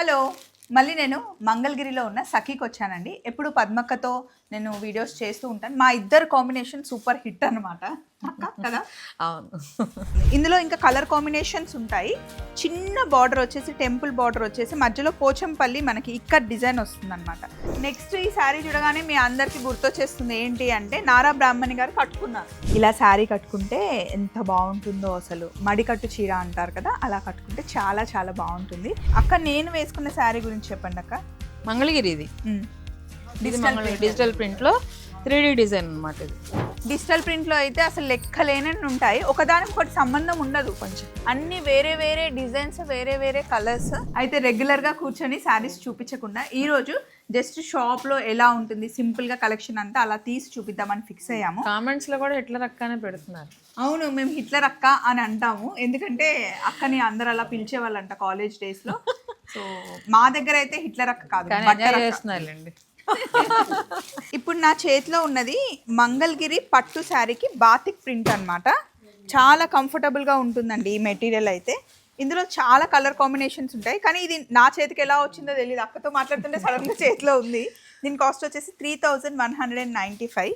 Hello. మళ్ళీ నేను మంగళగిరిలో ఉన్న సఖీకి వచ్చానండి. ఎప్పుడు పద్మక్కతో నేను వీడియోస్ చేస్తూ ఉంటాను. మా ఇద్దరు కాంబినేషన్ సూపర్ హిట్ అనమాట కదా ఇందులో ఇంకా కలర్ కాంబినేషన్స్ ఉంటాయి. చిన్న బార్డర్ వచ్చేసి టెంపుల్ బార్డర్ వచ్చేసి మధ్యలో పోచంపల్లి మనకి ఇక్కడ డిజైన్ వస్తుంది అనమాట నెక్స్ట్ ఈ శారీ చూడగానే మీ అందరికి గుర్తొచ్చేస్తుంది ఏంటి అంటే నారా బ్రాహ్మణి గారు కట్టుకున్నారు. ఇలా శారీ కట్టుకుంటే ఎంత బాగుంటుందో అసలు. మడికట్టు చీర అంటారు కదా అలా కట్టుకుంటే చాలా చాలా బాగుంటుంది. అక్క నేను వేసుకున్న శారీ గురించి చెప్పండి అక్క. మంగళగిరి ఇది డిజిటల్ మంగళగిరి డిజిటల్ ప్రింట్లో త్రీ డిజైన్ అనమాట ఇది. డిజిటల్ ప్రింట్లో అయితే అసలు లెక్కలేనని ఉంటాయి. ఒకదానికి ఒకటి సంబంధం ఉండదు కొంచెం. అన్ని వేరే వేరే డిజైన్స్ వేరే వేరే కలర్స్. అయితే రెగ్యులర్గా కూర్చొని శారీస్ చూపించకుండా ఈ రోజు జస్ట్ షాప్లో ఎలా ఉంటుంది సింపుల్గా కలెక్షన్ అంతా అలా తీసి చూపిద్దామని ఫిక్స్ అయ్యాము. కామెంట్స్లో కూడా ఎట్లా రక్కనే పెడుతున్నారు. అవును మేము హిట్లర్ అక్క అని అంటాము. ఎందుకంటే అక్కని అందరు అలా పిలిచేవాళ్ళంట కాలేజ్ డేస్లో సో మా దగ్గర అయితే హిట్లర్ అక్క కాదు. చేస్తున్నారులేండి. ఇప్పుడు నా చేతిలో ఉన్నది మంగళగిరి పట్టు శారీకి బాతిక్ ప్రింట్ అన్నమాట. చాలా కంఫర్టబుల్గా ఉంటుందండి ఈ మెటీరియల్ అయితే. ఇందులో చాలా కలర్ కాంబినేషన్స్ ఉంటాయి. కానీ ఇది నా చేతికి ఎలా వచ్చిందో తెలియదు అక్కతో మాట్లాడుతుంటే సడన్గా చేతిలో ఉంది. దీని కాస్ట్ వచ్చేసి three thousand one hundred and ninety five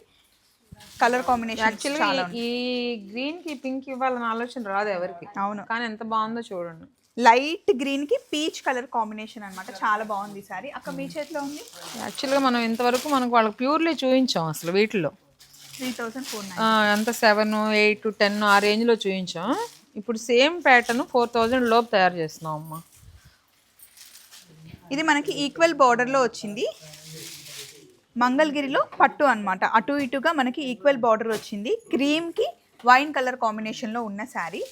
colour combination ఈ గ్రీన్కి పింక్ ఇవ్వాలన్న ఆలోచన రాదు ఎవరికి. అవును. కానీ ఎంత బాగుందో చూడండి. లైట్ గ్రీన్కి పీచ్ కలర్ కాంబినేషన్ అన్నమాట. చాలా బాగుంది సారీ. అక్క మీ చేతిలో ఉంది? యాక్చువల్గా మనం ఇంతవరకు మనకు వాళ్ళకి ప్యూర్లీ చూపించాం అసలు వీటిలో. త్రీ థౌజండ్ ఫోర్ ఎంత సెవెన్ ఎయిట్ టెన్ ఆ రేంజ్లో చూపించాం ఇప్పుడు సేమ్ ప్యాటర్న్ ఫోర్ థౌజండ్ లోపు తయారు చేస్తున్నాం అమ్మా. ఇది మనకి ఈక్వల్ బార్డర్లో వచ్చింది. మంగళగిరిలో పట్టు అన్నమాట. అటు ఇటుగా మనకి ఈక్వల్ బార్డర్ వచ్చింది. క్రీమ్కి వైన్ కలర్ కాంబినేషన్లో ఉన్న శారీ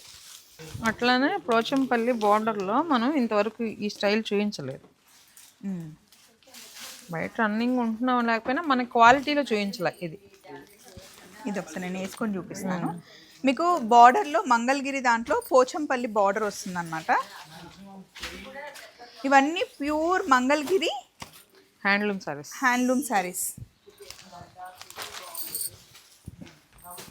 అట్లానే పోచంపల్లి బార్డర్లో మనం ఇంతవరకు ఈ స్టైల్ చూపించలేదు బయట రన్నింగ్ ఉంటున్నాం లేకపోయినా మన క్వాలిటీలో చూపించలే ఇది. ఇది ఒకసారి నేను వేసుకొని చూపిస్తాను. మీకు బార్డర్లో మంగళగిరి దాంట్లో పోచంపల్లి బార్డర్ వస్తుందన్నమాట. ఇవన్నీ pure Mangalagiri handloom saris. Handloom saris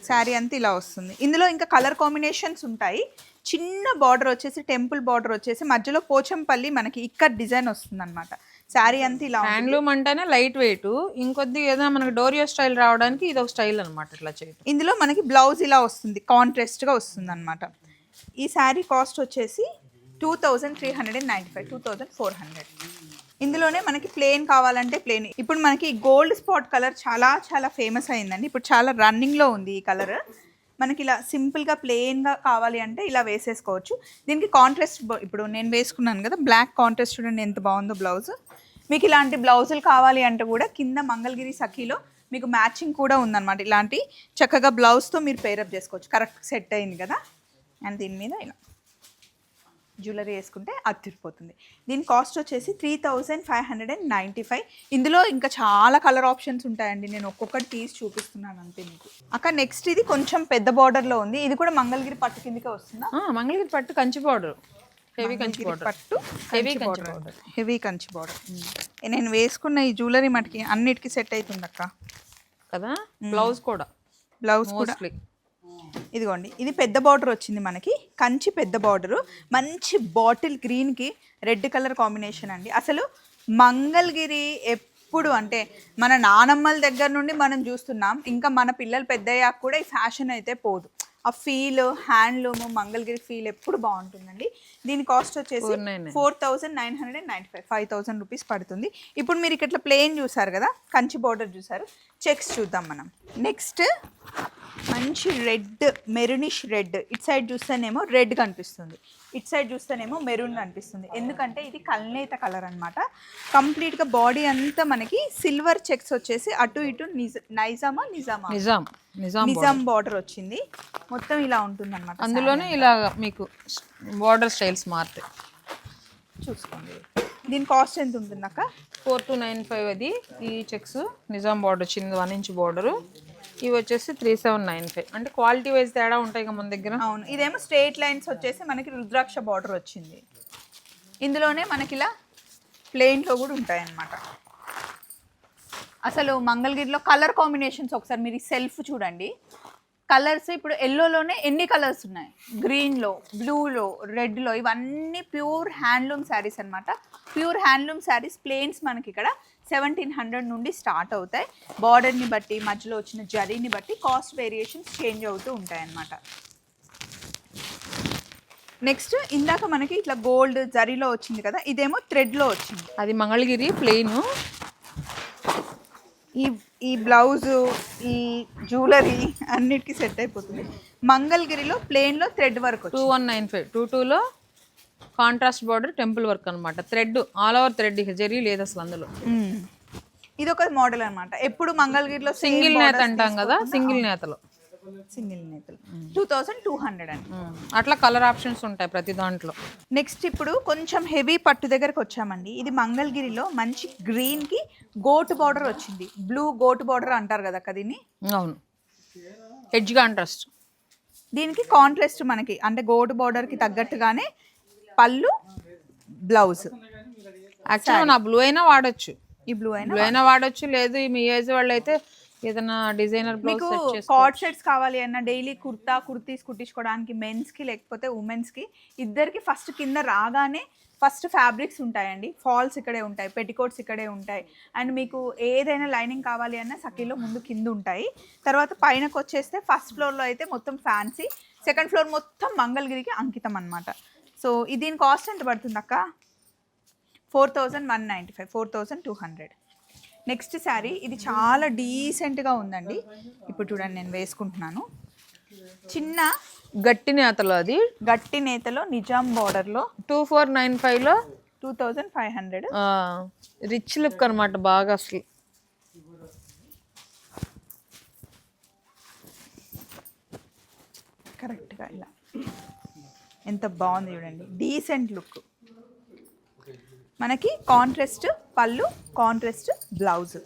sari అంతా ఇలా వస్తుంది. ఇందులో ఇంకా కలర్ కాంబినేషన్స్ ఉంటాయి. చిన్న బార్డర్ వచ్చేసి టెంపుల్ బార్డర్ వచ్చేసి మధ్యలో పోచంపల్లి మనకి ఇక్కడ డిజైన్ వస్తుంది అనమాట శారీ అంతా ఇలా. హ్యాండ్లూమ్ అంటేనే లైట్ వెయిట్ ఇంకొద్ది ఏదైనా మనకి డోరియో స్టైల్ రావడానికి ఇది ఒక స్టైల్ అనమాట ఇట్లా చేయడం ఇందులో మనకి బ్లౌజ్ ఇలా వస్తుంది కాంట్రాస్ట్గా వస్తుంది అనమాట ఈ శారీ కాస్ట్ వచ్చేసి two thousand three hundred and ninety five two thousand four hundred ఇందులోనే మనకి ప్లేన్ కావాలంటే ప్లేన్ ఇప్పుడు మనకి గోల్డ్ స్పాట్ కలర్ చాలా చాలా ఫేమస్ అయిందండి. ఇప్పుడు చాలా రన్నింగ్లో ఉంది ఈ కలర్ మనకి ఇలా సింపుల్గా ప్లెయిన్గా కావాలి అంటే ఇలా వేసేసుకోవచ్చు. దీనికి కాంట్రాస్ట్ ఇప్పుడు నేను వేసుకున్నాను కదా బ్లాక్ కాంట్రాస్ట్ చూడండి ఎంత బాగుందో బ్లౌజ్. మీకు ఇలాంటి బ్లౌజులు కావాలి అంటే కూడా కింద మంగళగిరి సఖీలో మీకు మ్యాచింగ్ కూడా ఉందన్నమాట. ఇలాంటి చక్కగా బ్లౌజ్తో మీరు పేరప్ చేసుకోవచ్చు. కరెక్ట్ సెట్ అయింది కదా. అండ్ దీని మీద ఇలా. జ్యువెలరీ వేసుకుంటే అదిరిపోతుంది దీని కాస్ట్ వచ్చేసి three thousand five hundred and ninety five. ఇందులో ఇంకా చాలా కలర్ ఆప్షన్స్ ఉంటాయండి. నేను ఒక్కొక్కటి తీసి చూపిస్తున్నాను అంతే మీకు. అక్కడ నెక్స్ట్ ఇది కొంచెం పెద్ద బార్డర్లో ఉంది. ఇది కూడా మంగళగిరి పట్టు కిందకే వస్తుందా? మంగళగిరి పట్టు Kanchi border heavy Kanchi border పట్టు heavy Kanchi. Border heavy Kanchi border నేను వేసుకున్న ఈ జ్యువెలరీ మటుకి అన్నిటికీ సెట్ అవుతుంది అక్క కదా బ్లౌజ్ కూడా. బ్లౌజ్ కూడా. ఇదిగోండి ఇది పెద్ద బార్డర్ వచ్చింది మనకి. కంచి పెద్ద బార్డరు మంచి బాటిల్ గ్రీన్కి రెడ్ కలర్ కాంబినేషన్ అండి. అసలు మంగళగిరి ఎప్పుడు అంటే మన నానమ్మల దగ్గర నుండి మనం చూస్తున్నాం. ఇంకా మన పిల్లలు పెద్దయ్యాక కూడా ఈ ఫ్యాషన్ అయితే పోదు. ఆ ఫీల్ హ్యాండ్లూమ్ మంగళగిరి ఫీల్ ఎప్పుడు బాగుంటుందండి. దీని కాస్ట్ వచ్చేసి 499. Four thousand nine hundred and ninety five five thousand rupees పడుతుంది. ఇప్పుడు మీరు ఇక్కడ ప్లేన్ చూసారు కదా కంచి బార్డర్ చూసారు చెక్స్ చూద్దాం మనం. నెక్స్ట్ మంచి red maroonish red it side చూస్తేనేమో రెడ్ కనిపిస్తుంది. ఇట్ సైడ్ చూస్తేనేమో మెరూన్ కనిపిస్తుంది. ఎందుకంటే ఇది కల్నేత కలర్ అనమాట కంప్లీట్గా బాడీ అంతా మనకి సిల్వర్ చెక్స్ వచ్చేసి అటు ఇటు నిజ నైజామా నిజామా? నిజాం నిజాం నిజాం బార్డర్ వచ్చింది. మొత్తం ఇలా ఉంటుంది అనమాట అందులోనే ఇలా మీకు బార్డర్ స్టైల్స్ మారుతాయి. చూసుకోండి. దీని కాస్ట్ ఎంత ఉంటుంది అక్క? ఫోర్ టు నైన్ ఫైవ్ అది. ఈ చెక్స్ నిజాం బార్డర్ చిన్నది వన్ ఇంచ్ బార్డరు ఇవి వచ్చేసి త్రీ సెవెన్ నైన్ ఫైవ్ అంటే క్వాలిటీ వైజ్ తేడా ఉంటాయి కదా మన దగ్గర? అవును. ఇదేమో స్ట్రేట్ లైన్స్ వచ్చేసి మనకి రుద్రాక్ష బార్డర్ వచ్చింది. ఇందులోనే మనకి ఇలా ప్లెయిన్లో కూడా ఉంటాయి అన్నమాట అసలు మంగళగిరిలో కలర్ కాంబినేషన్స్ ఒకసారి మీరు సెల్ఫ్ చూడండి. కలర్స్ ఇప్పుడు ఎల్లోలోనే ఎన్ని కలర్స్ ఉన్నాయి? గ్రీన్లో బ్లూలో రెడ్లో ఇవన్నీ ప్యూర్ హ్యాండ్లూమ్ శారీస్ అనమాట ప్యూర్ హ్యాండ్లూమ్ శారీస్ ప్లేన్స్ మనకి ఇక్కడ సెవెంటీన్ హండ్రెడ్ నుండి స్టార్ట్ అవుతాయి. బార్డర్ని బట్టి మధ్యలో వచ్చిన జరీని బట్టి కాస్ట్ వేరియేషన్స్ చేంజ్ అవుతూ ఉంటాయి అన్నమాట. నెక్స్ట్ ఇందాక మనకి ఇట్లా గోల్డ్ జరీలో వచ్చింది కదా ఇదేమో థ్రెడ్లో వచ్చింది. అది మంగళగిరి ప్లెయిన్. ఈ ఈ బ్లౌజ్ ఈ జ్యువెలరీ అన్నిటికీ సెట్ అయిపోతుంది. మంగళగిరిలో ప్లేన్లో thread work two one nine five two టూలో కాంట్రాస్ట్ బార్డర్ టెంపుల్ వర్క్ అనమాట thread all over thread zari లేదు అసలు అందులో. ఇది ఒక మోడల్ అన్నమాట. ఎప్పుడు మంగళగిరిలో సింగిల్ నేత అంటాం కదా సింగిల్ నేతలో. సింగిల్ నేతలు. టూ థౌసండ్ టూ హండ్రెడ్ అండి. అట్లా కలర్ ఆప్షన్స్ ఉంటాయి ప్రతి దాంట్లో. నెక్స్ట్ ఇప్పుడు కొంచెం హెవీ పట్టు దగ్గరకు వచ్చామండి. ఇది మంగళగిరిలో మంచి గ్రీన్కి గోటు బార్డర్ వచ్చింది. బ్లూ గోటు బార్డర్ అంటారు కదా అక్క దీన్ని? అవును. ఎడ్జ్ కాంట్రాస్ట్ దీనికి కాంట్రాస్ట్ మనకి. అంటే గోటు బార్డర్కి తగ్గట్టుగానే పళ్ళు బ్లౌజ్. యాక్చువల్గా నా బ్లూ అయినా వాడచ్చు. ఈ బ్లూ అయినా బ్లూ అయినా వాడచ్చు. లేదు ఈ మీ ఏజ్ వాళ్ళు అయితే ఏదైనా డిజైనర్ బ్లౌజ్ మీకు కార్డ్ సెట్స్ కావాలి అన్న డైలీ కుర్తా కుర్తీస్ కుట్టించుకోవడానికి మెన్స్కి లేకపోతే ఉమెన్స్కి ఇద్దరికి ఫస్ట్ కింద రాగానే ఫస్ట్ ఫ్యాబ్రిక్స్ ఉంటాయండి. ఫాల్స్ ఇక్కడే ఉంటాయి పెట్టికోట్స్ ఇక్కడే ఉంటాయి. అండ్ మీకు ఏదైనా లైనింగ్ కావాలి అన్న సఖీలో ముందు కింద ఉంటాయి. తర్వాత పైనకి వచ్చేస్తే ఫస్ట్ ఫ్లోర్లో అయితే మొత్తం ఫ్యాన్సీ సెకండ్ ఫ్లోర్ మొత్తం మంగళగిరికి అంకితం అనమాట సో దీని కాస్ట్ ఎంత పడుతుంది అక్క four thousand one ninety five four thousand two hundred next sari ఇది చాలా డీసెంట్గా ఉందండి. ఇప్పుడు చూడండి నేను వేసుకుంటున్నాను. చిన్న గట్టి నేతలో అది. గట్టి నేతలో నిజాం బార్డర్లో టూ ఫోర్ నైన్ ఫైవ్లో two thousand five hundred rich look అనమాట బాగా అసలు. కరెక్ట్గా ఇలా. ఎంత బాగుంది చూడండి. డీసెంట్ లుక్ మనకి కాంట్రాస్ట్ పళ్ళు కాంట్రాస్ట్ బ్లౌజ్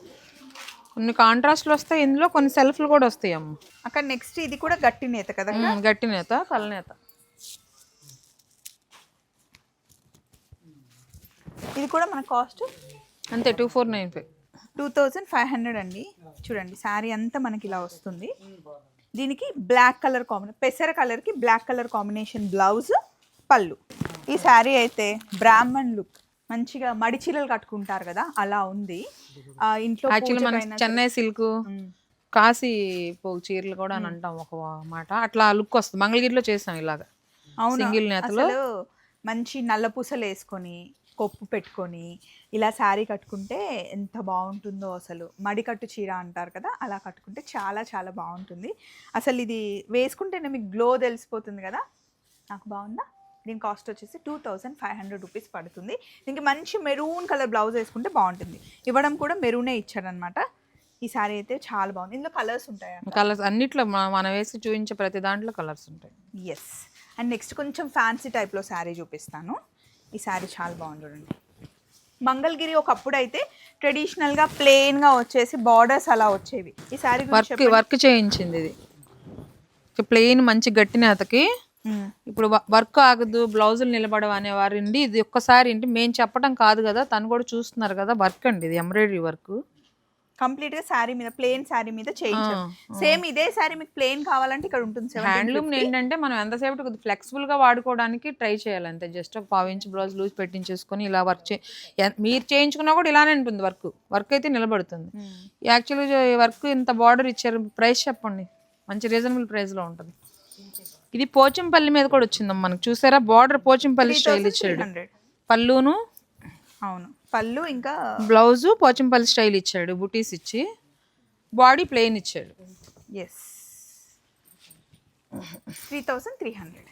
కొన్ని కాంట్రాస్ట్లు వస్తాయి. ఇందులో కొన్ని సెల్ఫ్లు కూడా వస్తాయి అమ్మ. అక్కడ నెక్స్ట్ ఇది కూడా గట్టి నేత కదా? గట్టి నేత కళ్ళ నేత. ఇది కూడా మన కాస్ట్ అంతే two four nine five two thousand five hundred అండి. చూడండి శారీ అంతా మనకి ఇలా వస్తుంది. దీనికి బ్లాక్ కలర్ కాంబినేషన్ పెసర కలర్కి బ్లాక్ కలర్ కాంబినేషన్ బ్లౌజ్ పళ్ళు. ఈ శారీ అయితే బ్రాహ్మణ్ లుక్ మంచిగా మడి చీరలు కట్టుకుంటారు కదా అలా ఉంది. ఆ, ఇంట్లో యాక్చువల్లీ మన పూజకైనా చెన్నై సిల్క్. కాశీ పోగు చీరలు కూడా అని అంటాం ఒక మాట. అట్లా లుక్ వస్తుంది. మంగళగిరిలో చేసాం ఇలాగా. అవును. సింగిల్ నేతలో. మంచి నల్ల పూసలు వేసుకొని కొప్పు పెట్టుకొని ఇలా శారీ కట్టుకుంటే ఎంత బాగుంటుందో అసలు. మడికట్టు చీర అంటారు కదా అలా కట్టుకుంటే చాలా చాలా బాగుంటుంది. అసలు ఇది వేసుకుంటేనే మీకు గ్లో తెలిసిపోతుంది కదా. నాకు బాగుందా? దీని కాస్ట్ వచ్చేసి two thousand five hundred rupees పడుతుంది. దీనికి మంచి మెరూన్ కలర్ బ్లౌజ్ వేసుకుంటే బాగుంటుంది. ఇవ్వడం కూడా మెరూనే ఇచ్చారనమాట ఈ శారీ అయితే చాలా బాగుంది. ఇందులో కలర్స్ ఉంటాయా కలర్స్ అన్నిట్లో మనం వేసి చూపించే ప్రతి దాంట్లో కలర్స్ ఉంటాయి. ఎస్ అండ్ నెక్స్ట్ కొంచెం ఫ్యాన్సీ టైప్లో శారీ చూపిస్తాను. ఈ శారీ చాలా బాగుంది చూడండి. మంగళగిరి ఒకప్పుడు అయితే ట్రెడిషనల్గా ప్లెయిన్గా వచ్చేసి బార్డర్స్ అలా వచ్చేవి. ఈ శారీ వర్క్ వర్క్ చేయించింది ఇది. ప్లెయిన్ మంచి గట్టి నేతకి ఇప్పుడు వర్క్ ఆగదు బ్లౌజులు నిలబడవు అనే వారిండి. ఇది ఒక్కసారి ఏంటి మేము చెప్పడం కాదు కదా తను కూడా చూస్తున్నారు కదా వర్క్ అండి ఇది ఎంబ్రాయిడరీ వర్క్. కంప్లీట్గా శారీ మీద ప్లెయిన్ శారీ మీద చేయించారు. సేమ్ ఇదే శారీ మీకు ప్లెయిన్ కావాలంటే ఇక్కడ ఉంటుంది హ్యాండ్లూమ్ ఏంటంటే మనం ఎంతసేపు ఫ్లెక్సిబుల్గా వాడుకోవడానికి ట్రై చేయాలి అంతే. జస్ట్ ఒక పావు ఇంచ్ బ్లౌజ్ లూజ్ పెట్టించేసుకొని ఇలా వర్క్ చే మీరు చేయించుకున్నా కూడా ఇలానే ఉంటుంది వర్క్. వర్క్ అయితే నిలబడుతుంది. యాక్చువల్గా వర్క్ ఇంత బార్డర్ ఇచ్చారు ప్రైస్ చెప్పండి. మంచి రీజనబుల్ ప్రైస్లో ఉంటుంది ఇది పోచంపల్లి మీద కూడా వచ్చిందమ్మా మనకు. చూసారా? బార్డర్ పోచంపల్లి స్టైల్ ఇచ్చాడు. పళ్ళును అవును. పళ్ళు ఇంకా బ్లౌజు పోచంపల్లి స్టైల్ ఇచ్చాడు. బుటీస్ ఇచ్చి. బాడీ ప్లెయిన్ ఇచ్చాడు. Yes three thousand three hundred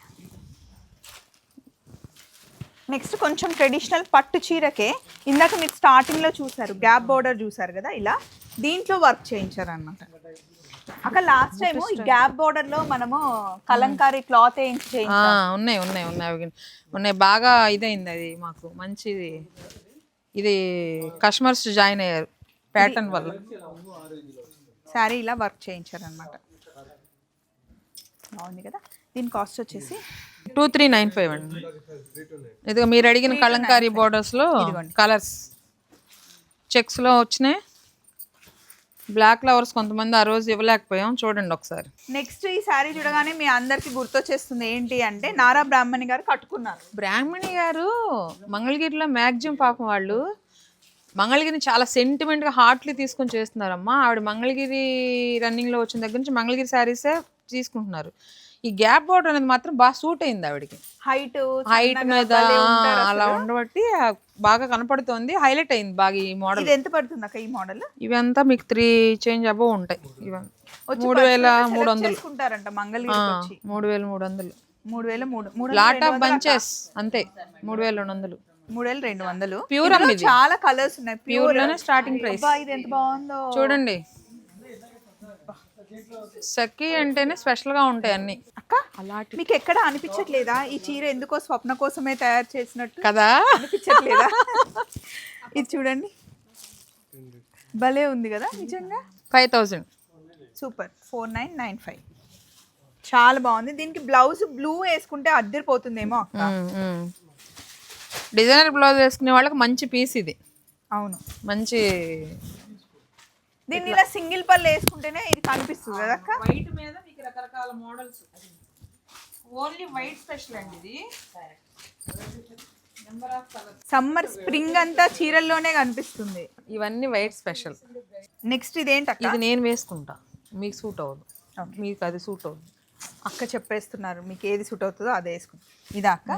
next కొంచెం ట్రెడిషనల్ పట్టు చీరకే ఇందాక మీరు స్టార్టింగ్లో చూసారు గ్యాప్ బోర్డర్ చూసారు కదా ఇలా దీంట్లో వర్క్ చేయించారు అనమాట అక్కడ లాస్ట్ టైం ఈ గ్యాప్ బోర్డర్లో మనము కలంకారీ క్లాత్ ఆ, ఉన్నాయి ఉన్నాయి ఉన్నాయి అవి ఉన్నాయి బాగా ఇదైంది అది మాకు. మంచిది. ఇది కస్టమర్స్ జాయిన్ అయ్యారు ప్యాటర్న్ వల్ల. శారీ ఇలా వర్క్ చేయించారు అనమాట బాగుంది కదా? దీని కాస్ట్ వచ్చేసి టూ త్రీ నైన్ ఫైవ్ అండి. ఇదిగో మీరు అడిగిన కలంకారీ బోర్డర్స్లో కలర్స్ చెక్స్లో వచ్చినాయి? బ్లాక్ ఫ్లవర్స్ కొంతమంది ఆ రోజు ఇవ్వలేకపోయాం. చూడండి ఒకసారి. నెక్స్ట్ ఈ శారీ చూడగానే మీ అందరికి గుర్తొచ్చేస్తుంది ఏంటి అంటే నారా బ్రాహ్మణి గారు కట్టుకున్నారు. బ్రాహ్మణి గారు మంగళగిరిలో మ్యాక్సిమం పాపం వాళ్ళు మంగళగిరిని చాలా సెంటిమెంట్గా హార్ట్లీ తీసుకొని చేస్తున్నారమ్మా. ఆవిడ మంగళగిరి రన్నింగ్లో వచ్చిన దగ్గర నుంచి మంగళగిరి శారీసే తీసుకుంటున్నారు. ఈ గ్యాప్ బోర్డర్ అనేది మాత్రం బాగా సూట్ అయింది ఆవిడకి. హైట్ హైట్ మీద అలా ఉండబట్టి బాగా కనపడుతోంది. హైలైట్ అయింది బాగా ఈ మోడల్. ఇది ఎంత పడుతుంది అక్క ఈ మోడల్? ఇవంతా మీకు త్రీ చేంజ్ అబో ఉంటాయి. ఇవన్నీ. మూడు వేల మూడు వందలు. మూడు వేల మూడు వందలు. మూడు వేల మూడు లాట్ ఆఫ్ బంచెస్ అంతే. మూడు వేల రెండు వందలు. మూడు వేల రెండు వందలు. ఇది. చాలా కలర్స్ ఉన్నాయి. ప్యూర్ ప్యూర్లోనే స్టార్టింగ్ ప్రైస్ ఇది ఎంత బాగుందో. చూడండి. సఖి అంటేనే స్పెషల్గా ఉంటాయి అన్ని. అక్క? అలాంటి మీకు ఎక్కడ అనిపించట్లేదా? ఈ చీర ఎందుకో స్వప్న కోసమే తయారు చేసినట్టు? కదా? అనిపించట్లేదా? ఇది చూడండి. భలే ఉంది కదా నిజంగా? Five thousand. Super. Four nine nine five. చాలా బాగుంది. దీనికి బ్లౌజ్ బ్లూ వేసుకుంటే అద్దరిపోతుందేమో అక్క? డిజైనర్ బ్లౌజ్ వేసుకునే వాళ్ళకి మంచి పీస్ ఇది. అవును. మంచి దీన్ని ఇలా సింగిల్ పళ్ళు వేసుకుంటేనే ఇది కనిపిస్తుంది కదా అక్క? వైట్ మీద మీకు రకరకాల మోడల్స్. ఓన్లీ వైట్ స్పెషల్ అండి ఇది. సమ్మర్ స్ప్రింగ్ అంతా చీరల్లోనే కనిపిస్తుంది. ఇవన్నీ వైట్ స్పెషల్. నెక్స్ట్ ఇదేంటి అక్క? ఇది నేను వేసుకుంటా. మీకు సూట్ అవ్వదు. మీకు అది సూట్ అవ్వదు. అక్క చెప్పేస్తున్నారు మీకు ఏది సూట్ అవుతుందో అదే వేసుకుంటాం. ఇదా అక్క?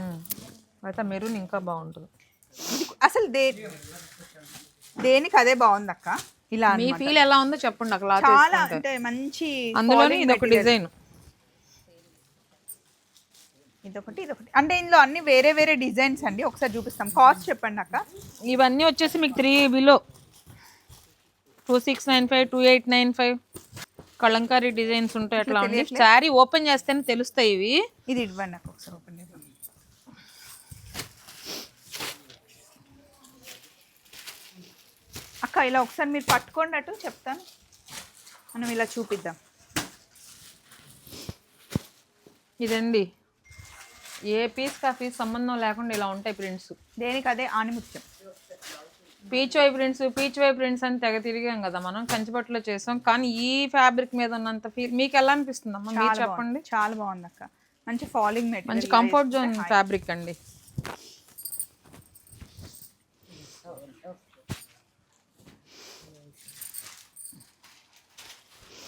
అయితే మెరూన్ ఇంకా బాగుంటుంది. ఇది అసలు దే దేనికి అదే బాగుంది అక్క? ఇలా మీ. ఫీల్ ఎలా ఉందో చెప్పండి అక్కడ చాలా అంటే మంచి అందులోనే ఇది ఒక. డిజైన్. ఇదొకటి ఇదొకటి. అంటే ఇందులో అన్ని వేరే వేరే డిజైన్స్ అండి. ఒకసారి చూపిస్తాం. కాస్ట్ చెప్పండి అక్క. ఇవన్నీ వచ్చేసి మీకు three below. Two six nine five two eight nine five Kalamkari designs ఉంటాయి అట్లా ఉంది శారీ ఓపెన్ చేస్తేనే తెలుస్తాయి ఇవి. ఇది ఇవ్వండి అక్క ఒకసారి ఓపెన్ చేద్దాం. అక్క ఇలా ఒకసారి మీరు పట్టుకోండి అటు చెప్తాను. మనం ఇలా చూపిద్దాం. ఇదండి. ఏ పీస్ కా పీస్ సంబంధం లేకుండా ఇలా ఉంటాయి ప్రింట్స్ దేనికి అదే ఆనిముత్యం. Peach Y prints peach Y prints అని తెగ తిరిగాం కదా మనం కంచిపట్టులో చేసాం. కానీ ఈ ఫ్యాబ్రిక్ మీద ఉన్నంత ఫీల్ మీకు ఎలా అనిపిస్తుందమ్మా? మీరు చాలా చెప్పండి. చాలా బాగుంది అక్క. మంచి ఫాలింగ్ మెటీరియల్ మంచి కంఫర్ట్ జోన్ ఫ్యాబ్రిక్ అండి.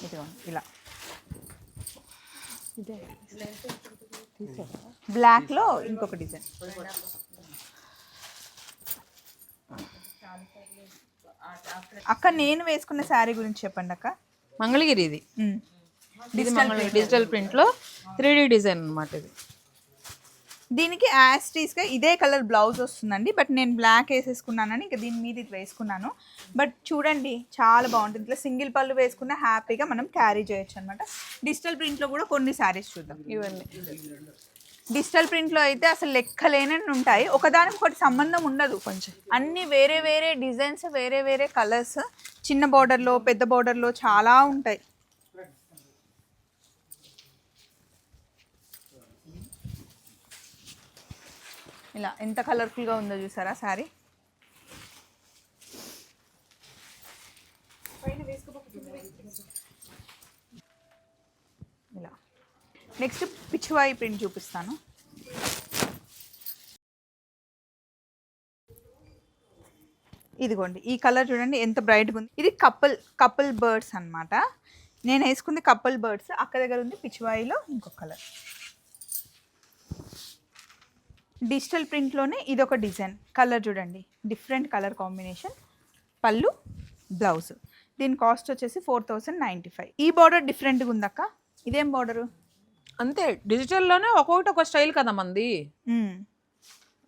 ఇదిగోండి ఇలా. బ్లాక్లో ఇంకొక డిజైన్. అక్క నేను వేసుకున్న శారీ గురించి చెప్పండి అక్క. మంగళగిరి ఇది మంగళగిరి. డిజిటల్ ప్రింట్లో త్రీ డిజైన్ అనమాట ఇది. దీనికి యాస్టీస్గా ఇదే కలర్ బ్లౌజ్ వస్తుందండి. బట్ నేను బ్లాక్ వేసేసుకున్నానని ఇంకా దీని మీద ఇది వేసుకున్నాను. బట్ చూడండి చాలా బాగుంటుంది. ఇట్లా సింగిల్ పళ్ళు వేసుకున్న హ్యాపీగా మనం క్యారీ చేయొచ్చు అనమాట డిజిటల్ ప్రింట్లో కూడా కొన్ని శారీస్ చూద్దాం. ఇవన్నీ డిజిటల్ ప్రింట్లో అయితే అసలు లెక్కలేనని ఉంటాయి. ఒకదానికి ఒకటి సంబంధం ఉండదు కొంచెం. అన్ని వేరే వేరే డిజైన్స్ వేరే వేరే కలర్స్ చిన్న border లో పెద్ద border లో చాలా ఉంటాయి. ఇలా ఎంత కలర్ఫుల్గా ఉందో చూసారా శారీ? ఇలా. నెక్స్ట్ పిచ్చివాయి ప్రింట్ చూపిస్తాను. ఇదిగోండి ఈ కలర్ చూడండి ఎంత బ్రైట్గా ఉంది. ఇది కపుల్ కపుల్ బర్డ్స్ అన్నమాట. నేను వేసుకుంది కపుల్ బర్డ్స్ అక్క దగ్గర ఉంది పిచ్చివాయిలో ఇంకొక కలర్ డిజిటల్ ప్రింట్లోనే ఇదొక డిజైన్. కలర్ చూడండి. Different colour combination. పళ్ళు బ్లౌజ్. దీని కాస్ట్ వచ్చేసి ఫోర్ థౌసండ్ నైంటీ ఫైవ్. ఈ బార్డర్ డిఫరెంట్గా ఉందక్క? ఇదేం బార్డరు? అంతే. డిజిటల్లోనే ఒక్కొక్కటి ఒక స్టైల్ కదా మంది.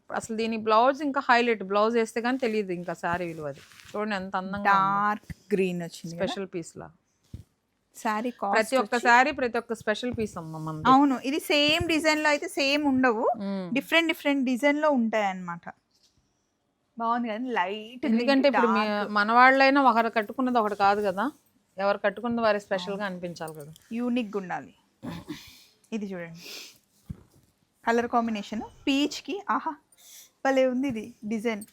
అసలు దీని బ్లౌజ్ ఇంకా హైలైట్. బ్లౌజ్ వేస్తే కానీ తెలియదు ఇంకా శారీ విలువ అది. చూడండి ఎంత అందంగా డార్క్ గ్రీన్ వచ్చింది స్పెషల్ పీస్ లా శారీ ప్రతి ఒక్క శారీ ప్రతి ఒక్క స్పెషల్ పీస్ అమ్మ మనది. అవును ఇది సేమ్ డిజైన్లో అయితే సేమ్ ఉండవు. డిఫరెంట్ డిఫరెంట్ డిజైన్లో ఉంటాయి అన్నమాట బాగుంది కదా లైట్ ఎందుకంటే ఇప్పుడు మన వాళ్ళైనా ఒకరు కట్టుకున్నది ఒకటి కాదు కదా. ఎవరు కట్టుకున్నది వారి స్పెషల్గా అనిపించాలి కదా. యూనిక్ ఉండాలి. ఇది చూడండి. కలర్ కాంబినేషన్ పీచ్కి ఆహా భలే ఉంది ఇది డిజైన్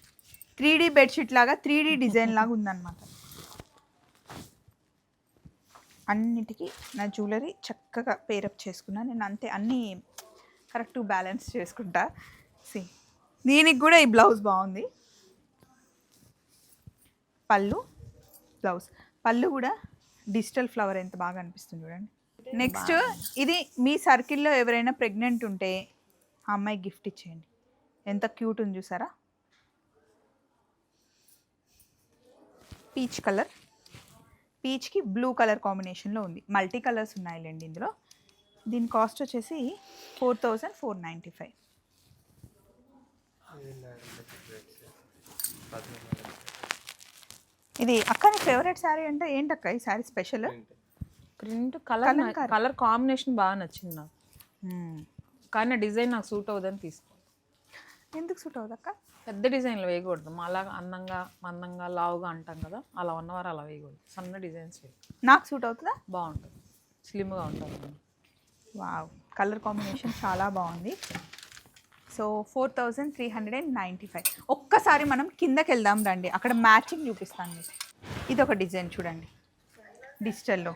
త్రీ డీ బెడ్షీట్ లాగా త్రీ డీ డిజైన్ లాగా ఉందన్నమాట. అన్నిటికీ నా జ్యువెలరీ చక్కగా పేరప్ చేసుకున్నా. నేను అంతే అన్నీ కరెక్ట్ బ్యాలెన్స్ చేసుకుంటా. సి దీనికి కూడా ఈ బ్లౌజ్ బాగుంది. పళ్ళు బ్లౌజ్. పళ్ళు కూడా డిజిటల్ ఫ్లవర్ ఎంత బాగా అనిపిస్తుంది చూడండి. నెక్స్ట్ ఇది మీ సర్కిల్లో ఎవరైనా ప్రెగ్నెంట్ ఉంటే ఆ అమ్మాయి గిఫ్ట్ ఇచ్చేయండి. ఎంత క్యూట్ ఉంది చూసారా? పీచ్ కలర్ పీచ్కి బ్లూ కలర్ కాంబినేషన్లో ఉంది. మల్టీ కలర్స్ ఉన్నాయిలేండి ఇందులో. దీని కాస్ట్ వచ్చేసి four thousand four ninety five. ఇది అక్క నీ ఫేవరెట్ శారీ అంటే ఏంటక్క ఈ sari special? Print colour. Colour combination బాగా నచ్చింది నాకు. కానీ డిజైన్ నాకు సూట్ అవుదని తీసుకో. ఎందుకు సూట్ అవుతుంది అక్క పెద్ద డిజైన్లు వేయకూడదు. అలా అందంగా మందంగా లావుగా అంటాం కదా అలా ఉన్నవారు అలా వేయకూడదు. సన్న డిజైన్స్ నాకు సూట్ అవుతుందా? బాగుంటుంది. స్లిమ్గా ఉంటుంది. వావ్. కలర్ కాంబినేషన్ చాలా బాగుంది. So four thousand three hundred and ninety five. ఒక్కసారి మనం కిందకి వెళ్దాం రండి. అక్కడ మ్యాచింగ్ చూపిస్తాను మీకు. ఇది ఒక డిజైన్ చూడండి. డిజిటల్లో.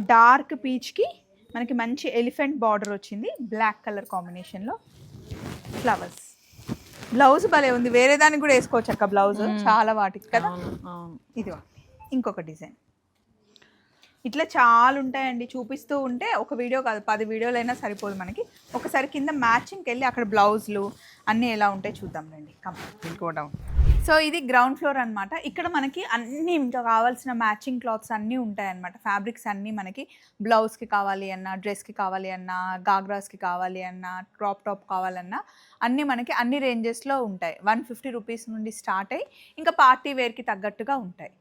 డార్క్ పీచ్కి మనకి మంచి ఎలిఫెంట్ బార్డర్ వచ్చింది. బ్లాక్ కలర్ కాంబినేషన్లో. ఫ్లవర్స్. బ్లౌజ్ భలే ఉంది. వేరే దానికి కూడా వేసుకోవచ్చు అక్క బ్లౌజ్. చాలా వాటికి కదా? ఇది ఇంకొక డిజైన్. ఇట్లా చాలా ఉంటాయండి. చూపిస్తూ ఉంటే ఒక వీడియో కాదు పది వీడియోలు అయినా సరిపోదు మనకి. ఒకసారి కింద మ్యాచింగ్కి వెళ్ళి అక్కడ బ్లౌజులు అన్నీ ఎలా ఉంటాయి చూద్దాం రండి. కంప్లీట్ గో డౌన్ సో ఇది గ్రౌండ్ ఫ్లోర్ అన్నమాట. ఇక్కడ మనకి అన్ని ఇంకా కావాల్సిన మ్యాచింగ్ క్లాత్స్ అన్నీ ఉంటాయి అన్నమాట ఫ్యాబ్రిక్స్ అన్నీ మనకి బ్లౌజ్కి కావాలి అన్నా డ్రెస్కి కావాలి అన్నా గాగ్రాస్కి కావాలి అన్నా క్రాప్ టాప్ కావాలన్నా అన్నీ మనకి అన్ని రేంజెస్లో ఉంటాయి. వన్ ఫిఫ్టీ రూపీస్ నుండి స్టార్ట్ అయ్యి ఇంకా పార్టీ వేర్కి తగ్గట్టుగా ఉంటాయి.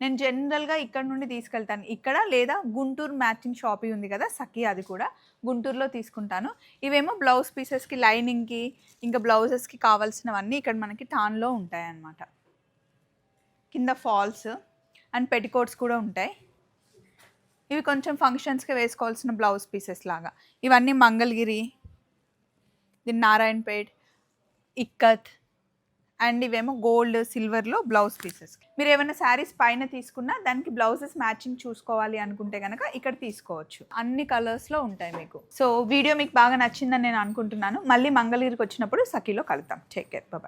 నేను జనరల్గా ఇక్కడ నుండి తీసుకెళ్తాను. ఇక్కడ లేదా గుంటూరు మ్యాచింగ్ షాపింగ్ ఉంది కదా సఖీ అది కూడా. గుంటూరులో తీసుకుంటాను. ఇవేమో బ్లౌజ్ పీసెస్కి లైనింగ్కి ఇంకా బ్లౌజెస్కి కావాల్సినవన్నీ ఇక్కడ మనకి టాన్లో ఉంటాయి అన్నమాట కింద ఫాల్స్ అండ్ పెటికోట్స్ కూడా ఉంటాయి. ఇవి కొంచెం ఫంక్షన్స్కి వేసుకోవాల్సిన బ్లౌజ్ పీసెస్ లాగా. ఇవన్నీ మంగళగిరి దీని నారాయణపేట్ ఇక్కత్ అండ్ ఇవేమో గోల్డ్ సిల్వర్లో బ్లౌజ్ పీసెస్. మీరు ఏమైనా శారీస్ పైన తీసుకున్నా దానికి బ్లౌజెస్ మ్యాచింగ్ చూసుకోవాలి అనుకుంటే కనుక ఇక్కడ తీసుకోవచ్చు. అన్ని కలర్స్లో ఉంటాయి మీకు. సో వీడియో మీకు బాగా నచ్చిందని నేను అనుకుంటున్నాను. మళ్ళీ మంగళగిరికి వచ్చినప్పుడు సఖీలో కలుద్దాం. Take care bye